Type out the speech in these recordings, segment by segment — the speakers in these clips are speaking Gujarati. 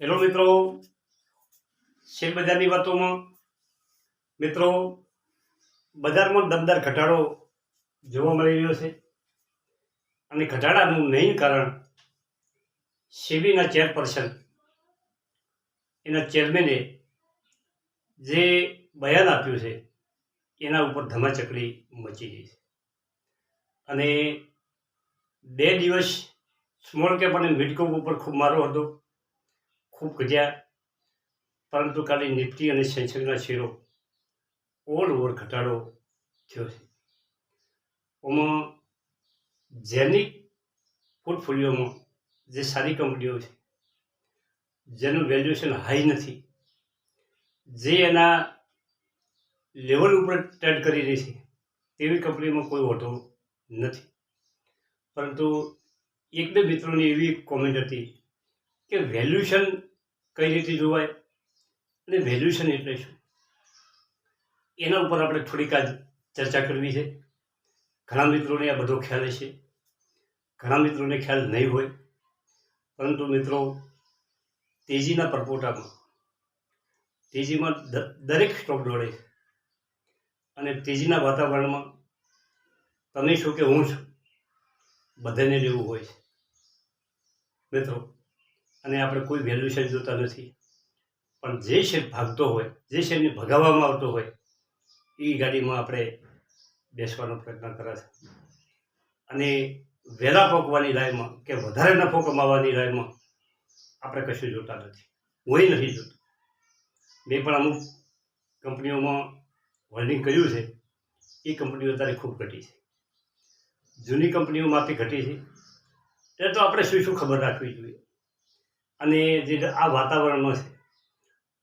હેલો મિત્રો, શેર બજારની વાતોમાં. મિત્રો, બજારમાં દમદાર ઘટાડો જોવા મળી રહ્યો છે. અને ઘટાડાનું મેઇન કારણ સેબીના ચેરપર્સન. એના ચેરમેને જે બયાન આપ્યું છે, એના ઉપર ધમાચકડી મચી ગઈ છે. અને બે દિવસ સ્મોલ કેપ અને મિડ ઉપર ખૂબ મારો હતો. ખૂબ ઘટ્યા પરંતુ કાલે નિફ્ટી અને સેન્સેક્સના શેરો ઓલ ઓવર ઘટાડો થયો છે. ઓમાં જેનિક પોર્ટફોલિયોમાં જે સારી કંપનીઓ છે, જેનું વેલ્યુએશન હાઈ નથી, જે એના લેવલ ઉપર ટ્રેડ કરી રહી છે તેવી કંપનીમાં કોઈ હોતો નથી. પરંતુ એક બે મિત્રોની એવી કોમેન્ટ હતી કે વેલ્યુશન કઈ રીતે જોવાય અને વેલ્યુશન એટલે શું? એના ઉપર આપણે થોડીક આજ ચર્ચા કરવી છે. ઘણા મિત્રોને આ બધો ખ્યાલ છે ઘણા મિત્રોને ખ્યાલ નહીં હોય, પરંતુ મિત્રો, તેજીના પરપોટામાં, તેજીમાં દરેક સ્ટોક દોડે છે. અને તેજીના વાતાવરણમાં તમે છો કે હું છું, બધાને લેવું હોય છે. મિત્રો અને આપણે કોઈ વેલ્યુશન જોતા નથી. પણ જે શેર ભાગતો હોય, જે શેરને ભગાવવામાં આવતો હોય, એ ગાડીમાં આપણે બેસવાનો પ્રયત્ન કરે છે અને વહેલા પકવાની લાઈનમાં કે વધારે નફો કમાવાની લાઈનમાં આપણે કશું જોતા નથી. હું નથી જોતો. મેં પણ અમુક કંપનીઓમાં હોલ્ડિંગ કર્યું છે. એ કંપનીઓ અત્યારે ખૂબ ઘટી છે. જૂની કંપનીઓમાંથી ઘટી છે. એ તો આપણે શું શું ખબર રાખવી જોઈએ? અને જે આ વાતાવરણમાં છે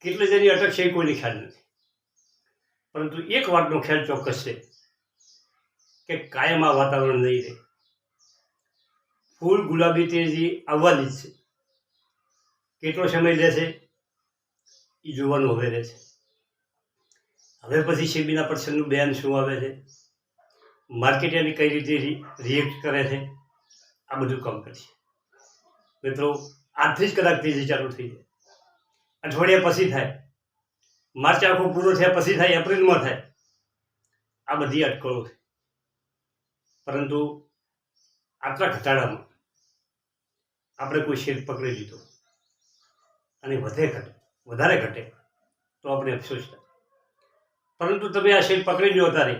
કેટલી જેની અટક છે એ કોઈને ખ્યાલ નથી. પરંતુ એક વાતનો ખ્યાલ ચોક્કસ છે કે કાયમ આ વાતાવરણ નહીં રહે. ફૂલ ગુલાબી તેજી આવવાની જ છે. કેટલો સમય લેશે એ જોવાનું હવે રહેશે હવે પછી શેબીના પર્સનનું બેન શું આવે છે? માર્કેટ એને કઈ રીતે રિએક્ટ કરે છે? આ બધું કામ કરશે. મિત્રો આજથી જ કદાચ તેજી ચાલુ થઈ જાય. અઠવાડિયા પછી થાય. માર્ચ આખો પૂરો થયા પછી થાય, એપ્રિલમાં થાય. આ બધી અટકળો છે. પરંતુ આટલા ઘટાડામાં આપણે કોઈ શેર પકડી લીધો. અને વધે ઘટે, વધારે ઘટે, તો આપણે અફસોસ થાય. પરંતુ તમે આ શેર પકડી લો તારે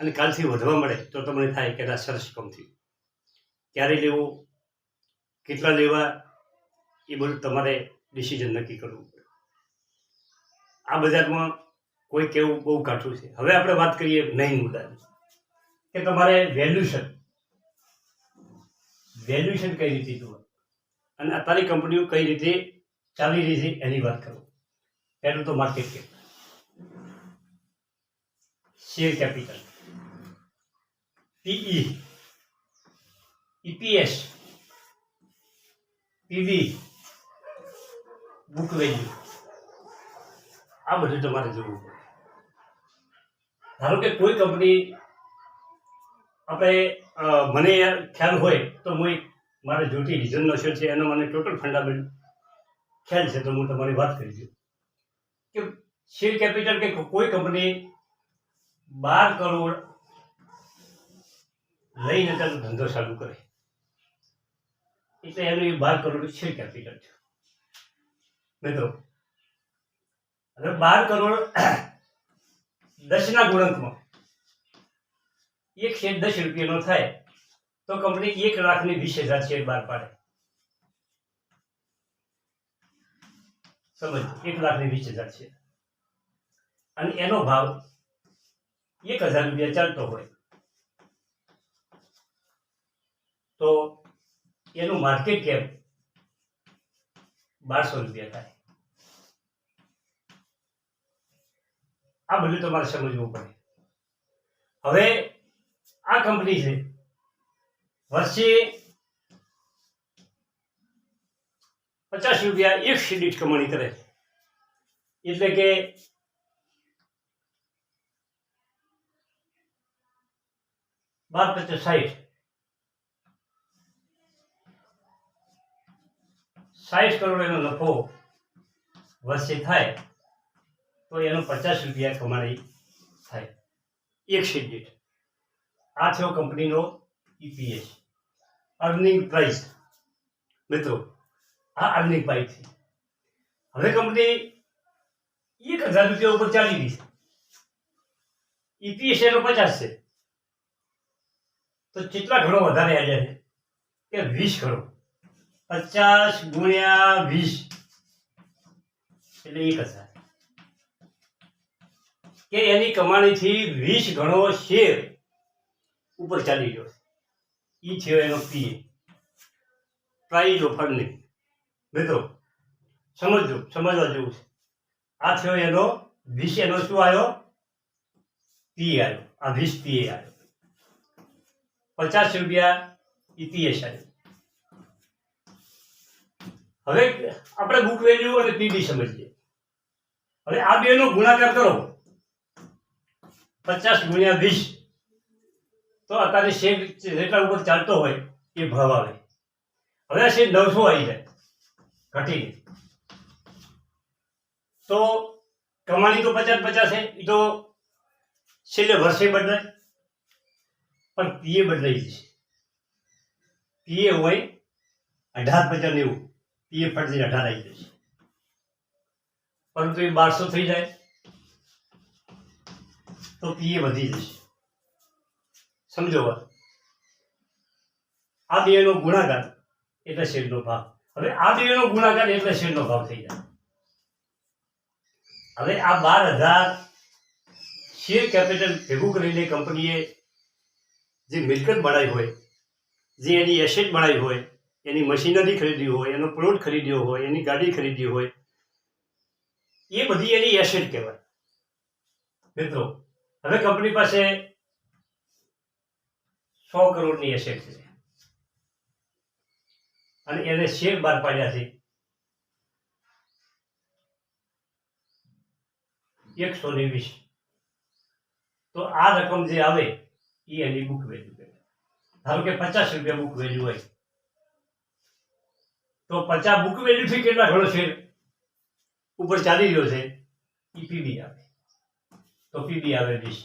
અને કાલથી વધવા મળે તો તમને થાય કે ના સરસ કમ થયું ક્યારે લેવું, કેટલા લેવા એ બધું તમારે ડિસિઝન નક્કી કરવું પડે. આ બજારમાં કોઈ કેવું બહુ કાઠું છે. હવે આપણે વાત કરીએ નહીં મુદ્દાની. કે તમારે વેલ્યુશન વેલ્યુશન કઈ રીતે જોવાનું? અને અત્યારે કંપનીઓ કઈ રીતે ચાલી રહી છે એની વાત કરો. પહેલું તો market cap share capital PE EPS PV book value આ બધું તમારે જોવું પડે. ધારો કે કોઈ કંપની આપણે મને ખ્યાલ હોય તો હું મારે જોતી રીઝનનો શેર છે, એનો મને ટોટલ ફંડામેન્ટ ખ્યાલ છે તો હું તમારી વાત કરી દઉં. કે શેર કેપિટલ કે કોઈ કંપની બાર કરોડ લઈને તેનો ધંધો ચાલુ કરે. એટલે એનું એ બાર કરોડ શેર કેપિટલ છે. મિત્રો. હવે બાર કરોડ દસના ગુણકમાં. એક શેર દસ રૂપિયાનો થાય, તો કંપની એક લાખની વીસ હજાર શેર બહાર પાડે. સમજ, એક લાખની વીસ હજાર શેર અને એનો ભાવ એક હજાર રૂપિયા ચાલતો હોય. તો એનું માર્કેટ કેપ બારસો રૂપિયા થાય. આ બધું તમારે સમજવું પડે. હવે આ કંપની છે. વર્ષે પચાસ રૂપિયા એક સીડીટ કમાણી કરે એટલે કે બાર પચાસ સાહીઠ સાહીઠ કરોડ એનો નફો વર્ષે થાય. તો એનો પચાસ રૂપિયા કમાણી થાય. એક દીઠ આ થયો કંપનીનો ઈપીએસ અર્નિંગ પ્રાઇસ મિત્રો, આ અર્નિંગ પ્રાઇસ છે. હવે કંપની એક હજાર રૂપિયા ઉપર ચાલી ગઈ છે. ઈપીએસ એનો પચાસ છે. તો કેટલા ઘણો વધારે આવ્યા છે? કે વીસ ઘણો. પચાસ ગુણ્યા વીસ. એટલે એક હજાર. કે એની કમાણીથી વીસ ગણો શેર ઉપર ચાલી ગયો એ છે એનો પી પ્રાઇઝ ઓફ અર્નિંગ મિત્રો, સમજજો, સમજવા જેવું છે. આ થયો એનો વીસ એનો શું આવ્યો પી આવ્યો આ વીસ પીએ આવ્યો પચાસ રૂપિયા ઈપીએસ આવ્યો હવે આપણે બુક વેલ્યુ અને પીડી સમજીએ. હવે આ બેનો ગુણાકાર કરો. પચાસ ગુણ્યા વીસ. તો અત્યારે શેર જેટલા ઉપર ચાલતો હોય એ ભાવ આવે. હવે શેર નવસો આવી જાય. ઘટીને. તો કમાણી તો પચાસ પચાસ છે એ તો છેલ્લે વર્ષે બદલાય. પણ પીએ બદલાઈ જશે. પીએ હોય અઢાર પચાસ નેવું પીએ ફટથી અઢાર આવી જશે. પરંતુ એ બારસો થઈ જાય. તો પીએ વધી જશે. સમજો વાત આ બેનો ગુણાકાર એટલે શેરનો ભાવ હવે આ બેનો ગુણાકાર એટલે શેરનો ભાવ થઈ જાય. હવે આ બાર હજાર શેર કેપિટલ ભેગું કરીને કંપનીએ જે મિલકત બનાવી હોય, જે એની એસેટ બનાવી હોય, એની મશીનરી ખરીદી હોય, એનો પ્લોટ ખરીદ્યો હોય, એની ગાડી ખરીદી હોય, એ બધી એની એસેટ કહેવાય. મિત્રો હવે કંપની પાસે સો કરોડની એસેટ છે. અને એને શેર બહાર પાડ્યા છે. એકસો ને વીસ તો આ રકમ જે આવે, એ એની બુક વેલ્યુ કહેવાય ધારો કે પચાસ રૂપિયા બુક વેલ્યુ હોય. તો પચાસ બુક વેલ્યુ થી કેટલા ઘણો શેર ઉપર ચાલી રહ્યો છે? એ પીબી આવે તો પીબી આવે વીસ.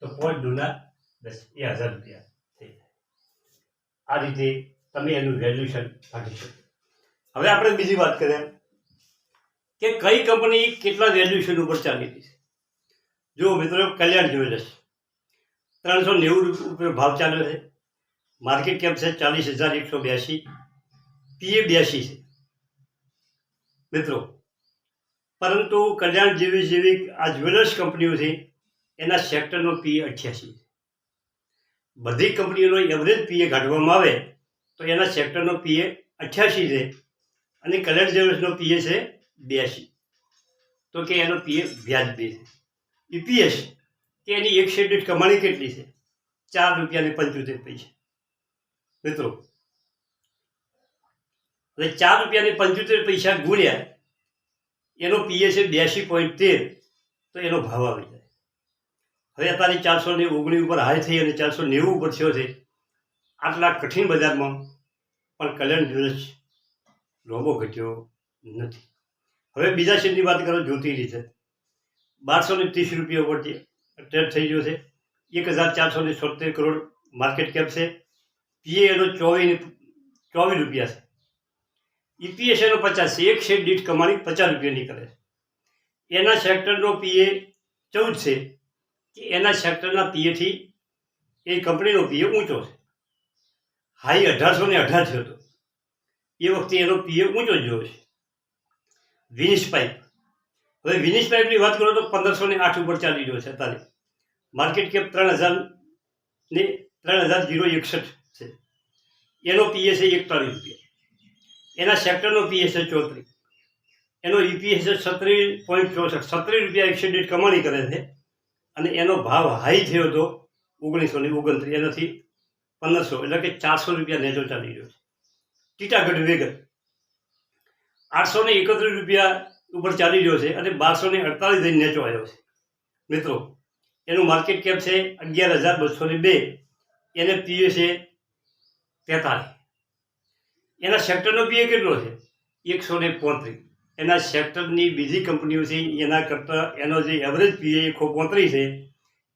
તો પોઈન્ટ દુના દસ. એ હજાર રૂપિયા થઈ જાય. આ રીતે તમે એનું વેલ્યુએશન કાઢી શકો. હવે આપણે બીજી વાત કરીએ કે કઈ કંપની કેટલા વેલ્યુએશન ઉપર ચાલી રહી છે. જો મિત્રો, કલ્યાણ જ્વેલર્સ ત્રણસો નેવું ઉપર ભાવ ચાલે છે. માર્કેટ કેપ છે ચાલીસ હજાર એકસો બ્યાસી. પીએ બ્યાસી છે. મિત્રો પરંતુ કલ્યાણ જેવી જેવી આ જ્વેલર્સ કંપનીઓ છે, એના સેક્ટરનો પીએ અઠ્યાસી બધી કંપનીઓનો એવરેજ પીએ કાઢવામાં આવે, તો એના સેક્ટરનો પીએ અઠ્યાસી છે અને કલર જ્વેલર્સનો પીએ છે બ્યાસી તો કે એનો પીએ વ્યાજબી છે. ઈપીએસ કે એની એક દીઠ કમાણી કેટલી છે? ચાર રૂપિયા ને પંચોતેર પૈસા. મિત્રો, હવે ચાર રૂપિયા ને પંચોતેર પૈસા ગુણ્યા એનો પીએ છે બ્યાસી પોઈન્ટ તેર, તો એનો ભાવ આવી જાય. હવે અત્યારે ચારસો ને ઓગણીસ ઉપર હાઈ થઈ અને ચારસો નેવું ઉપર થયો છે. આટલા કઠિન બજારમાં પણ કલ્યાણ જ્વેલર્સ લોબો ઘટ્યો નથી. હવે બીજા શેરની વાત કરો જોતી રીતે બારસો ને ત્રીસ રૂપિયા ઉપર ટ્રેડ થઈ ગયો છે. એક હજાર ચારસો ને કરોડ માર્કેટ કેપ છે. પીએ એનો ચોવીસ ચોવીસ રૂપિયા છે. ઈપીએસ એનો પચાસ છે. એક શેર દીઠ કમાણી પચાસ રૂપિયાની કરે છે. એના સેક્ટરનો પીએ ચૌદ છે કે એના સેક્ટરના પીએથી એ કંપનીનો પીએ ઊંચો છે. હાઈ અઢારસો ને અઢાર થયો હતો. એ વખતે એનો પીએ ઊંચો જોયો છે. વિનિશ પાઇપ હવે વિનિશ પાઇપની વાત કરો તો પંદરસો ને આઠ ઉપર ચાલી રહ્યો છે અત્યારે. માર્કેટ કેપ ત્રણ હજાર ને ત્રણ હજાર જીરો એકસઠ છે. એનો પીએ છે એકતાલીસ રૂપિયા. એના સેક્ટરનો પીએસ છે ચોત્રીસ. એનો ઈપીએસ છે સત્રીસ પોઈન્ટ ચોસઠ સત્રીસ રૂપિયા એકસો દીઠ કમાણી કરે છે. અને એનો ભાવ હાઈ થયો હતો ઓગણીસો ને ઓગણત્રીસ, એનાથી પંદરસો, એટલે કે ચારસો રૂપિયા નેજો ચાલી રહ્યો છે. ટીટાગઢ વેગન. આઠસો ને એકત્રીસ રૂપિયા ઉપર ચાલી રહ્યો છે અને બારસો ને અડતાલીસ જઈને નેચો આવ્યો છે. મિત્રો, એનું માર્કેટ કેપ છે અગિયાર હજાર બસો ને બે. એને પીએ છે તેતાલીસ એના સેક્ટરનો પીએ કેટલો છે? એકસો ને પોત્રીસ. એના સેક્ટરની બીજી કંપનીઓ છે, એના કરતાં એનો જે એવરેજ પીએ એ ખૂબ પોત્રીસ છે,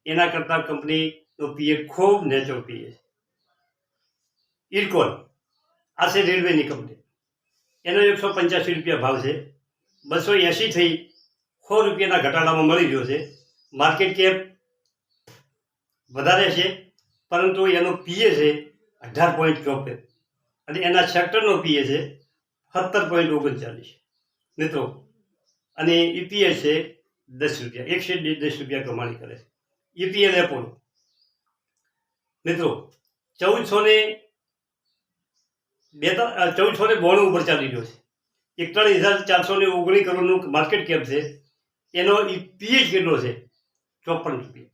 એના કરતાં કંપનીનો પીએ ખૂબ નેચર પીએ છે. ઇરકોન, આ છે રેલવેની કંપની. એનો એકસો પંચ્યાસી રૂપિયા ભાવ છે. બસો એંસી થઈ સો રૂપિયાના ઘટાડામાં મળી ગયો છે. માર્કેટ કેપ વધારે છે, પરંતુ એનો પીએ છે અઢાર પોઈન્ટ ચોપન. અને એના સેક્ટરનો પીએ છે સત્તર પોઈન્ટ ઓગણચાલીસ. મિત્રો, અને ઈપીએસ છે દસ રૂપિયા. એકસો દસ રૂપિયા કમાણી કરે છે. ઈપીએલ એપોલો મિત્રો ચૌદસો ને બે ચૌદસો ને બોણું ઉપર ચાલી રહ્યો છે. એકતાળીસ હજાર ચારસો ને ઓગણીસ કરોડનું માર્કેટ કેપ છે. એનો પીએચ કેટલો છે? ચોપન રૂપિયા.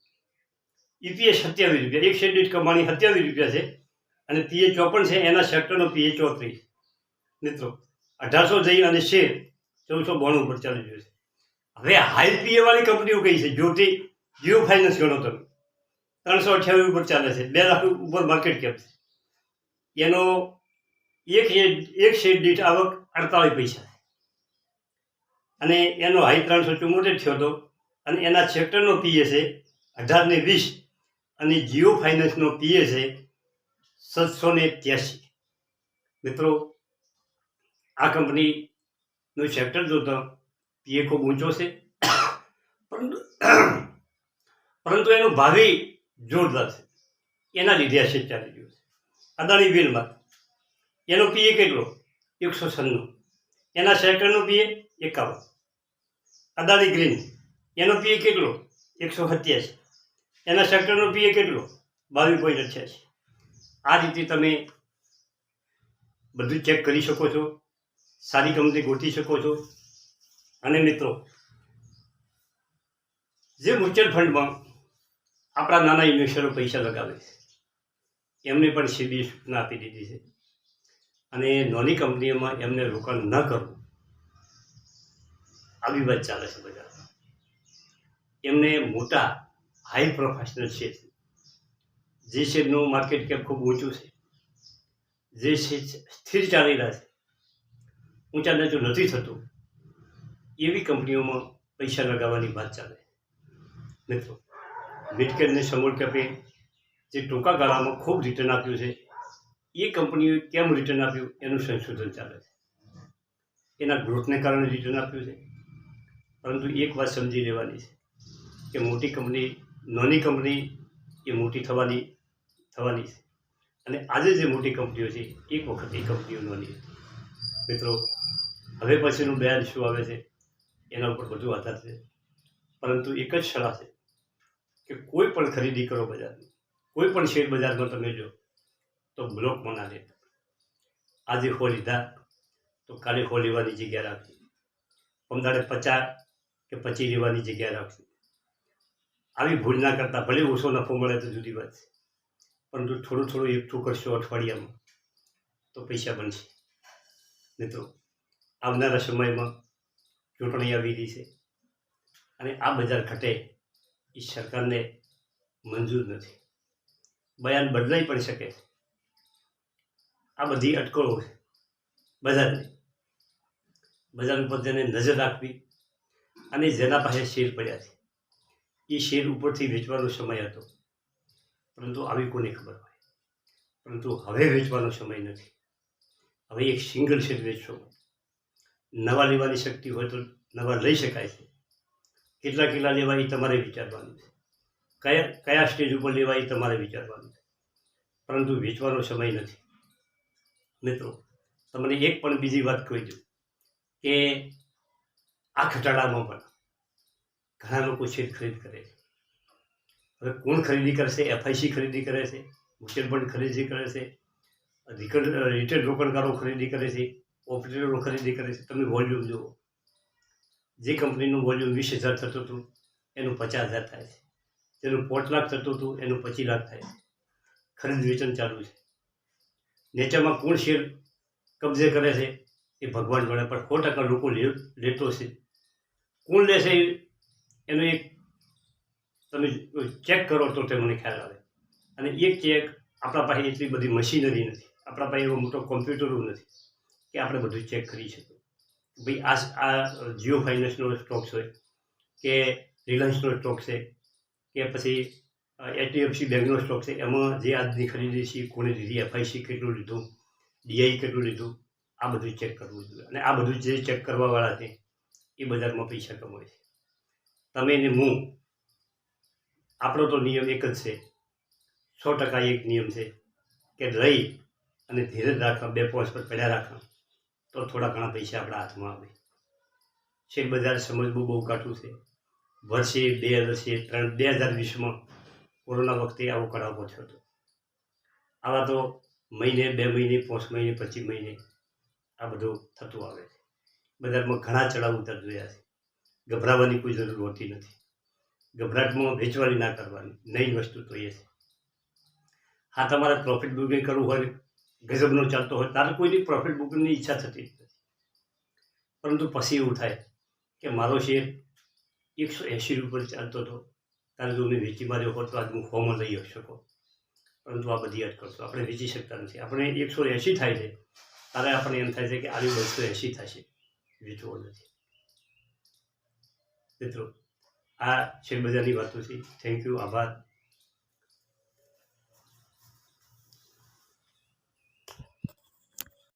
ઈપીએસ સત્યાવીસ રૂપિયા. એક દીઠ કમાણી સત્યાવીસ રૂપિયા છે. અને પીએ ચોપન છે, એના સેક્ટરનો પીએ ચોત્રીસ મિત્રો, અઢારસો જઈ અને શેર ચૌદસો બોણું ઉપર ચાલી રહ્યો છે. હવે હાઈ પીએ વાળી કંપનીઓ કઈ છે? જ્યોતિ જીઓ ફાઇનાન્સ ગણો તમે. ત્રણસો અઠ્યાવીસ ઉપર ચાલે છે. બે લાખ ઉપર માર્કેટ કેપ છે. એનો એક એક શેર દીઠ આવક અડતાલીસ પૈસા અને એનો હાઈ ત્રણસો ચુમ્મોતેર થયો હતો અને એના સેક્ટરનો પીએ છે, અઢાર ને વીસ. અને જીઓ ફાઇનાન્સનો પીએ છે સાતસો ને ત્યાસી મિત્રો, આ કંપનીનું સેક્ટર જોતા પીએ ખૂબ ઊંચો છે. પરંતુ પરંતુ એનું ભાવિ જોરદાર છે. એના લીધે આ ચાલી રહ્યું છે. અદાણી વિલમાં એનો પીએ કેટલો? એકસો છન્નું. એના સેક્ટરનો પીએ એકાવન. અદાણી ગ્રીન એનો પીએ કેટલો? એકસો સત્યાસી. એના સેક્ટરનો પીએ કેટલો? બાવીસ પોઈન્ટ અઠ્યાસી. આ રીતે તમે બધું ચેક કરી શકો છો, સારી કંપની ગોઠવી શકો છો. અને મિત્રો, જે મ્યુચ્યુઅલ ફંડમાં આપણા નાના ઇન્વેસ્ટરો પૈસા લગાવે છે, એમને પણ સીધી સૂચના આપી દીધી છે. અને નોની કંપનીઓમાં એમને રોકાણ ન કરવું. આવી વાત ચાલે છે બજારમાં એમને મોટા હાઈ પ્રોફેશનલ શેર જે શેરનું માર્કેટ કેપ ખૂબ ઊંચું છે, જે શેર સ્થિર ચાલી રહ્યા છે ઊંચા નીચું નથી થતું, એવી કંપનીઓમાં પૈસા લગાવવાની વાત ચાલે. મિત્રો મિડકેપ ને સમૂળ કેપે જે ટૂંકા ગાળામાં ખૂબ રિટર્ન આપ્યું છે, એ કંપનીઓએ કેમ રિટર્ન આપ્યું એનું સંશોધન ચાલે છે. એના ગ્રોથને કારણે રિટર્ન આપ્યું છે. પરંતુ એક વાત સમજી લેવાની છે કે મોટી કંપની, નાની કંપની, એ મોટી થવાની થવાની છે. અને આજે જે મોટી કંપનીઓ છે, એક વખત એ કંપનીઓ હતી મિત્રો, હવે પછીનું બેન શું આવે છે, એના ઉપર બધું આધાર છે. પરંતુ એક જ સલાહ છે કે કોઈ પણ ખરીદી કરો બજારની. કોઈ પણ શેર બજારમાં તમે જો, તો બ્લોકમાં ના લેતા આજે હો લીધા, તો કાલે હો લેવાની જગ્યા રાખવી પમદાડે પચાસ કે પચી લેવાની જગ્યા રાખવી આવી ભૂલ ના કરતા ભલે ઓછો નફો મળે તો જુદી વાત છે. પરંતુ થોડું થોડું એકઠું કરશો અઠવાડિયામાં, તો પૈસા બનશે. મિત્રો, આવનારા સમયમાં ચૂંટણી આવી રહી છે અને આ બજાર ઘટે એ સરકારને મંજૂર નથી. બયાન બદલાઈ પણ શકે. આ બધી અટકળો છે બજારની. બજાર ઉપર તેને નજર રાખવી અને જેના પાસે શેર પડ્યા છે. એ શેર ઉપરથી વેચવાનો સમય હતો. પરંતુ આવી કોને ખબર હોય? પરંતુ હવે વેચવાનો સમય નથી. હવે એક સિંગલ શેર વેચશો નવા લેવાની શક્તિ હોય તો નવા લઈ શકાય છે. કેટલા કેટલા લેવા એ તમારે વિચારવાનું છે. કયા કયા સ્ટેજ ઉપર લેવા એ તમારે વિચારવાનું છે. પરંતુ વેચવાનો સમય નથી. મિત્રો, તમને એક પણ બીજી વાત કહી દઉં કે આ ઘટાડામાં પણ ઘણા લોકો શેર ખરીદ કરે છે. હવે કોણ ખરીદી કરશે? એફઆઈસી ખરીદી કરે છે? મ્યુચ્યુઅલ ફંડ ખરીદી કરે છે? રિટેલ રોકાણકારો ખરીદી કરે છે? ઓપરેટરો ખરીદી કરે છે? તમે વોલ્યુમ જુઓ. જે કંપનીનું વોલ્યુમ વીસ હજાર થતું હતું, એનું પચાસ હજાર થાય છે. જેનું પોટ લાખ થતું હતું, એનું પચીસ લાખ થાય છે. ખરીદ વેચાણ ચાલુ છે. નેચરમાં કોણ શેર કબજે કરે છે? એ ભગવાન જોડે. પણ સો ટકા લોકો લેતો છે. કોણ લેશે? એનો એક તમે ચેક કરો તો તે મને ખ્યાલ આવે. અને એ ચેક આપણા પાસે એટલી બધી મશીનરી નથી. આપણા પાસે એવો મોટો કોમ્પ્યુટરો નથી કે આપણે બધું ચેક કરી શકીએ. ભાઈ આ આ જીઓ ફાઇનાન્સનો સ્ટોક હોય કે રિલાયન્સનો સ્ટોક છે, કે પછી એચડીએફસી બેંકનો સ્ટોક છે, એમાં જે આજની ખરીદી છે કોને લીધી એફઆઈસી કેટલું લીધું ડીઆઈ કેટલું લીધું, આ બધું ચેક કરવું જોઈએ. અને આ બધું જે ચેક કરવાવાળા છે એ બજારમાં પૈસા કમાય છે. તમે ને હું આપણો તો નિયમ એક જ છે. સો ટકા એક નિયમ છે કે રહી અને ધીરજ રાખવા, બે પોઈન્ટ પર પડ્યા રાખવા, તો થોડા ઘણા પૈસા આપણા હાથમાં આવે. શેર બજાર સમજવું બહુ કાઠું છે. વર્ષે બે વર્ષે ત્રણ બે હજાર વીસમાં કોરોના વખતે આવો કરાવ પહોંચ્યો હતો. આવા તો મહિને, બે મહિને, પાંચ મહિને, પચીસ મહિને આ બધું થતું આવે છે. બજારમાં ઘણા ચડાવ ઉતાર જોયા છે. ગભરાવાની કોઈ જરૂર હોતી નથી. ગભરાટમાં વેચવાની ના કરવાની નહીં વસ્તુ તો એ છે. હા, તમારે પ્રોફિટ બુકિંગ કરવું હોય ગજબનો ચાલતો હોય, તારે કોઈની પ્રોફિટ બુકિંગની ઈચ્છા થતી નથી. પરંતુ પછી એવું થાય કે મારો શેર એકસો એંશી રૂપિયા ચાલતો હતો. તારે જો મેં વેચી માર્યો હોત તો આજ હું ફોર્મમાં લઈ શકો પરંતુ આ બધી અટકળતો આપણે વેચી શકતા નથી. આપણે એકસો એંશી થાય છે ત્યારે આપણને એમ થાય છે કે આવી બસો એંશી થશે. વેચવો નથી. મિત્રો આ શેરબજારની વાતો છે. થેન્ક યુ આભાર.